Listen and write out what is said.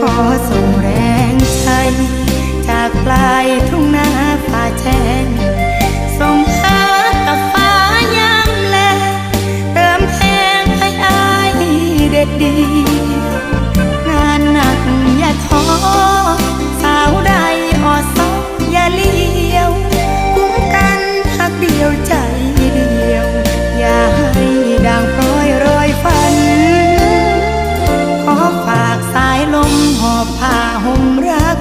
ขอส่งแรงใจ จากปลายทุ่งนาฟ้าแจ้งส่งหากับฟ้ายามแลเติมแพงให้อายเด็ดดี งานหนักอย่าท้อสาวใดออซออย่าเลี้ยว หอบผ้าห่มรัก